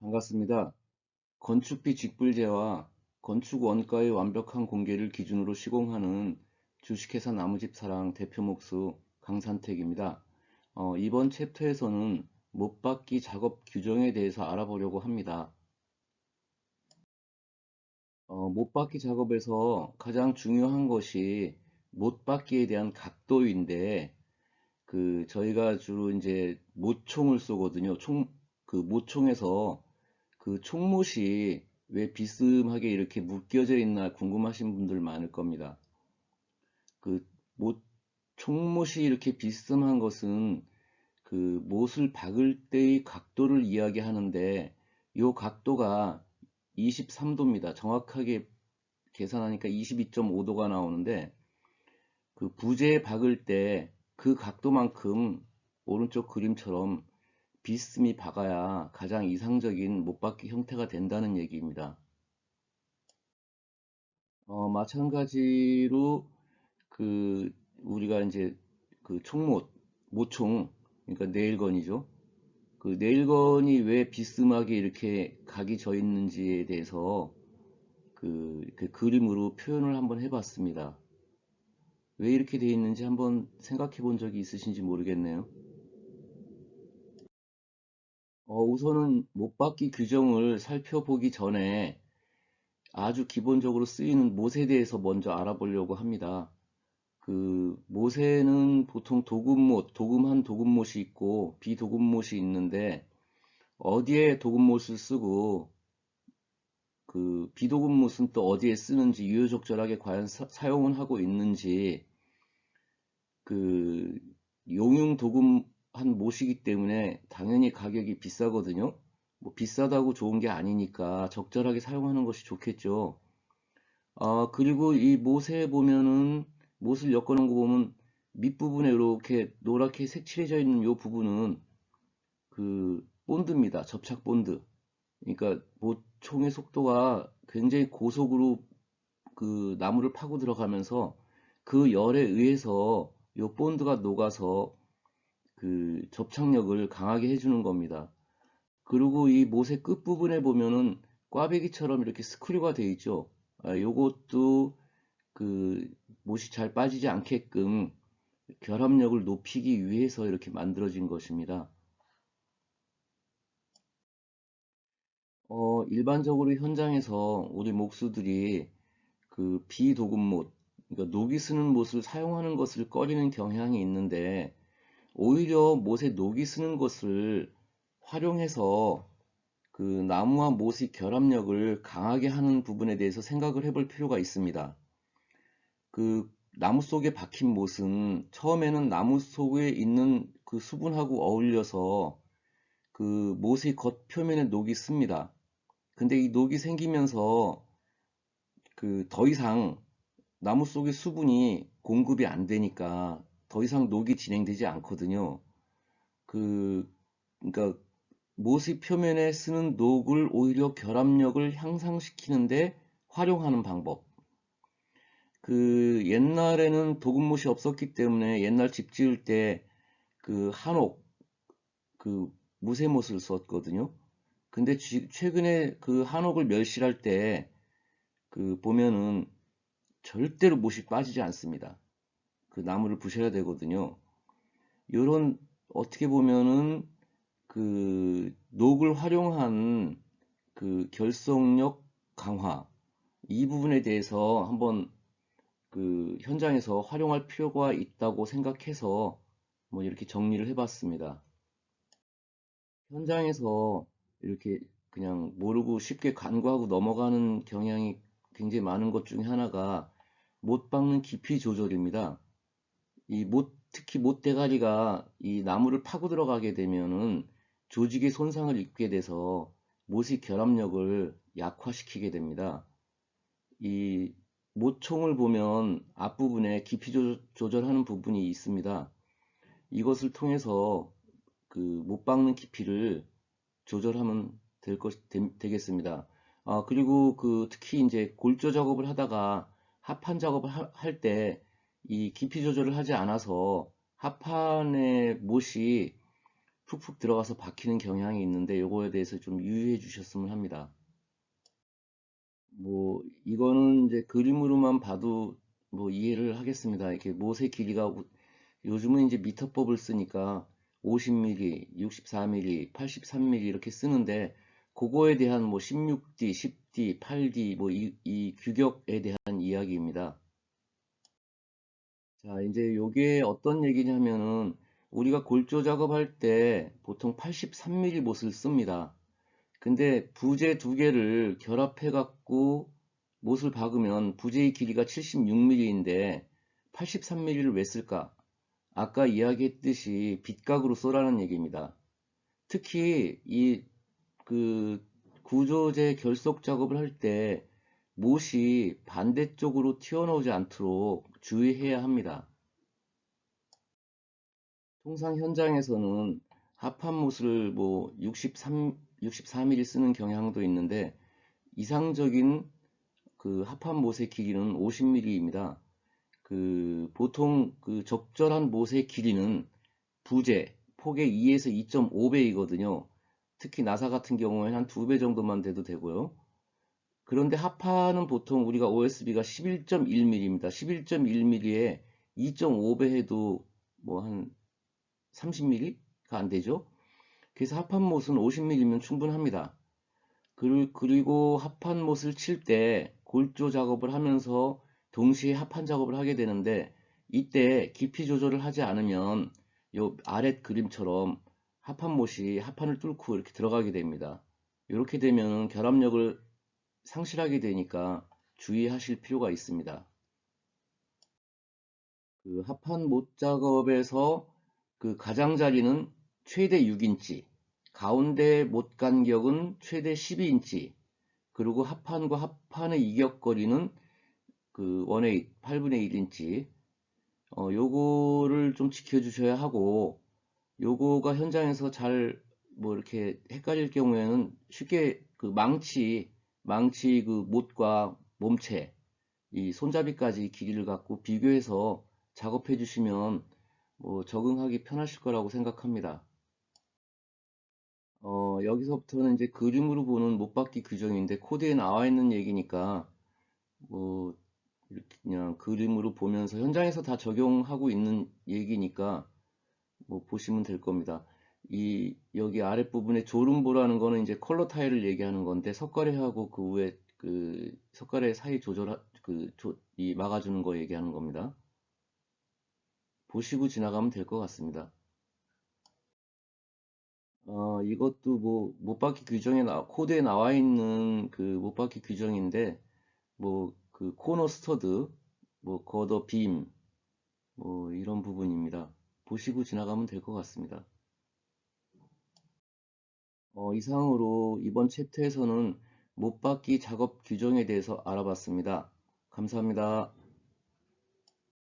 반갑습니다. 건축비 직불제와 건축 원가의 완벽한 공개를 기준으로 시공하는 주식회사 나무집 사랑 대표 목수 강산택입니다. 어, 이번 챕터에서는 못 받기 작업 규정에 대해서 알아보려고 합니다. 어, 못 받기 작업에서 가장 중요한 것이 못 받기에 대한 각도인데 그 저희가 주로 이제 모총을 쏘거든요. 총, 그 모총에서 그 총못이 왜 비스듬하게 이렇게 묶여져 있나 궁금하신 분들 많을 겁니다. 그 못, 총못이 이렇게 비스듬한 것은 그 못을 박을 때의 각도를 이야기하는데 이 각도가 23도입니다. 정확하게 계산하니까 22.5도가 나오는데 그 부재에 박을 때 그 각도만큼 오른쪽 그림처럼 비스듬히 박아야 가장 이상적인 못박기 형태가 된다는 얘기입니다. 어, 마찬가지로 그 우리가 이제 그 총못, 모총, 그러니까 네일건이죠. 그 네일건이 왜 비스듬하게 이렇게 각이 져 있는지에 대해서 그, 그 그림으로 표현을 한번 해봤습니다. 왜 이렇게 되어 있는지 한번 생각해 본 적이 있으신지 모르겠네요. 어, 우선은 못 받기 규정을 살펴보기 전에 아주 기본적으로 쓰이는 못에 대해서 먼저 알아보려고 합니다. 그 못에는 보통 도금못, 도금한 도금못이 있고 비도금못이 있는데 어디에 도금못을 쓰고 그 비도금못은 또 어디에 쓰는지 유효적절하게 과연 사, 용은 하고 있는지 그 용융 도금 한 못이기 때문에 당연히 가격이 비싸거든요. 뭐 비싸다고 좋은 게 아니니까 적절하게 사용하는 것이 좋겠죠. 아, 그리고 이 못에 보면은 못을 엮어놓은 거 보면 밑부분에 이렇게 노랗게 색칠해져 있는 이 부분은 그 본드입니다. 접착 본드. 그러니까 모총의 속도가 굉장히 고속으로 그 나무를 파고 들어가면서 그 열에 의해서 이 본드가 녹아서 그 접착력을 강하게 해주는 겁니다. 그리고 이 못의 끝부분에 보면은 꽈배기처럼 이렇게 스크류가 되어 있죠. 아, 요것도 그 못이 잘 빠지지 않게끔 결합력을 높이기 위해서 이렇게 만들어진 것입니다. 어, 일반적으로 현장에서 우리 목수들이 그 비도금 못, 그러니까 녹이 쓰는 못을 사용하는 것을 꺼리는 경향이 있는데 오히려 못에 녹이 쓰는 것을 활용해서 그 나무와 못의 결합력을 강하게 하는 부분에 대해서 생각을 해볼 필요가 있습니다. 그 나무 속에 박힌 못은 처음에는 나무 속에 있는 그 수분하고 어울려서 그 못의 겉표면에 녹이 씁니다. 근데 이 녹이 생기면서 그 더 이상 나무 속의 수분이 공급이 안 되니까 더 이상 녹이 진행되지 않거든요. 그, 그러니까 못의 표면에 쓰는 녹을 오히려 결합력을 향상시키는데 활용하는 방법. 그 옛날에는 도금못이 없었기 때문에 옛날 집 지을 때 그 한옥, 그 무쇠못을 썼거든요. 근데 최근에 그 한옥을 멸실할 때 그 보면은 절대로 못이 빠지지 않습니다. 그 나무를 부셔야 되거든요. 요런 어떻게 보면은 그 녹을 활용한 그 결속력 강화 이 부분에 대해서 한번 그 현장에서 활용할 필요가 있다고 생각해서 뭐 이렇게 정리를 해봤습니다. 현장에서 이렇게 그냥 모르고 쉽게 간과하고 넘어가는 경향이 굉장히 많은 것 중에 하나가 못 박는 깊이 조절입니다. 이 못, 특히 못 대가리가 이 나무를 파고 들어가게 되면은 조직의 손상을 입게 돼서 못의 결합력을 약화시키게 됩니다. 이 모총을 보면 앞부분에 깊이 조절하는 부분이 있습니다. 이것을 통해서 그 못 박는 깊이를 조절하면 될 것, 되, 겠습니다 아, 그리고 그 특히 이제 골조 작업을 하다가 합판 작업을 할 때 이 깊이 조절을 하지 않아서 합판의 못이 푹푹 들어가서 박히는 경향이 있는데 요거에 대해서 좀 유의해 주셨으면 합니다. 뭐 이거는 이제 그림으로만 봐도 뭐 이해를 하겠습니다. 이렇게 못의 길이가 요즘은 이제 미터법을 쓰니까 50mm, 64mm, 83mm 이렇게 쓰는데 그거에 대한 뭐 16D, 10D, 8D 뭐 이 규격에 대한 이야기입니다. 자, 이제 요게 어떤 얘기냐면은 우리가 골조 작업할 때 보통 83mm 못을 씁니다. 근데 부재 두 개를 결합해 갖고 못을 박으면 부재의 길이가 76mm인데 83mm를 왜 쓸까? 아까 이야기했듯이 빗각으로 쏘라는 얘기입니다. 특히 이 그 구조재 결속 작업을 할 때 못이 반대쪽으로 튀어나오지 않도록 주의해야 합니다. 통상 현장에서는 합판못을 뭐 63, 64mm 쓰는 경향도 있는데 이상적인 그 합판못의 길이는 50mm입니다. 그 보통 그 적절한 못의 길이는 부재 폭의 2에서 2.5배이거든요. 특히 나사 같은 경우에는 한 2배 정도만 돼도 되고요. 그런데 하파는 보통 우리가 OSB가 11.1mm입니다. 11.1mm에 2.5배 해도 뭐 한 30mm가 안 되죠. 그래서 합판 못은 50mm면 충분합니다. 그리고 합판 못을 칠 때 골조 작업을 하면서 동시에 합판 작업을 하게 되는데 이때 깊이 조절을 하지 않으면 요 아랫 그림처럼 합판 못이 합판을 뚫고 이렇게 들어가게 됩니다. 이렇게 되면 결합력을 상실하게 되니까 주의하실 필요가 있습니다. 그 합판 못 작업에서 그 가장자리는 최대 6인치, 가운데 못 간격은 최대 12인치, 그리고 합판과 합판의 이격거리는 그 원의 8분의 1인치, 어, 요거를 좀 지켜주셔야 하고, 요거가 현장에서 잘 뭐 이렇게 헷갈릴 경우에는 쉽게 그 망치, 망치 그 못과 몸체, 이 손잡이까지 길이를 갖고 비교해서 작업해 주시면 뭐 적응하기 편하실 거라고 생각합니다. 어, 여기서부터는 이제 그림으로 보는 못받기 규정인데 코드에 나와 있는 얘기니까 뭐 이렇게 그냥 그림으로 보면서 현장에서 다 적용하고 있는 얘기니까 뭐 보시면 될 겁니다. 이 여기 아랫부분에 조름보라는 거는 이제 컬러 타일을 얘기하는 건데 석가래하고 그 위에 그 석가래 사이 조절 그이 막아주는 거 얘기하는 겁니다. 보시고 지나가면 될 것 같습니다. 어, 이것도 뭐 못받기 규정에 나, 코드에 나와 있는 그 못받기 규정인데 뭐 그 코너 스터드, 뭐 거더 빔, 뭐 이런 부분입니다. 보시고 지나가면 될 것 같습니다. 어, 이상으로 이번 챕터에서는 못받기 작업 규정에 대해서 알아봤습니다. 감사합니다.